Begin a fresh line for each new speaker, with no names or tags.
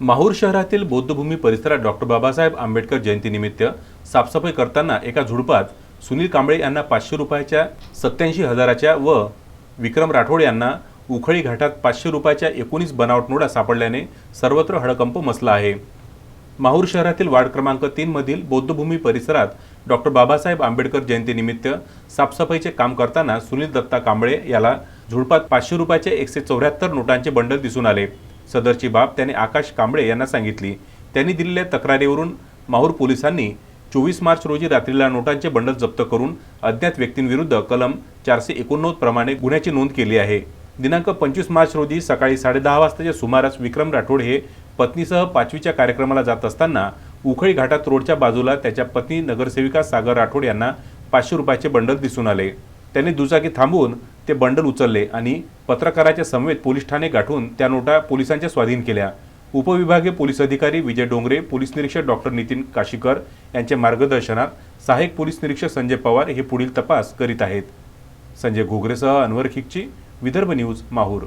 माहूर शहरातील बौद्धभूमी परिसरात डॉक्टर बाबासाहेब आंबेडकर जयंतीनिमित्त साफसफाई करताना एका झुडपात सुनील कांबळे यांना पाचशे रुपयाच्या सत्याऐंशी हजाराच्या व विक्रम राठोड यांना उखळी घाटात पाचशे रुपयाच्या एकोणीस बनावट नोटा सापडल्याने सर्वत्र हडकंप मसला आहे. माहूर शहरातील वार्ड क्रमांक तीनमधील बौद्धभूमी परिसरात डॉक्टर बाबासाहेब आंबेडकर जयंतीनिमित्त साफसफाईचे काम करताना सुनील दत्ता कांबळे याला झुडपात पाचशे रुपयाचे एकशे चौऱ्याहत्तर नोटांचे बंडल दिसून आले. सदरची बाब त्याने आकाश कांबळे यांना सांगितली. त्यांनी दिलेल्या तक्रारीवरून माहूर पोलिसांनी चोवीस मार्च रोजी रात्रीला नोटांचे बंडल जप्त करून अज्ञात व्यक्तींविरुद्ध कलम चारशे एकोणनव्वद प्रमाणे गुन्ह्याची नोंद केली आहे. दिनांक पंचवीस मार्च रोजी सकाळी साडेदहा वाजताच्या सुमारास विक्रम राठोड हे पत्नीसह पाचवीच्या कार्यक्रमाला जात असताना उखळी घाटात रोडच्या बाजूला त्याच्या पत्नी नगरसेविका सागर राठोड यांना पाचशे रुपयाचे बंडल दिसून आले. त्यांनी दुचाकी थांबवून ते बंडल उचलले आणि पत्रकाराच्या समवेत पोलीस ठाणे गाठून त्या नोटा पोलिसांच्या स्वाधीन केल्या. उपविभागीय पोलीस अधिकारी विजय डोंगरे पोलीस निरीक्षक डॉक्टर नितीन काशीकर यांच्या मार्गदर्शनात सहाय्यक पोलीस निरीक्षक संजय पवार हे पुढील तपास करीत आहेत. संजय घोगरेसह अनवर खिकची विदर्भ न्यूज माहूर.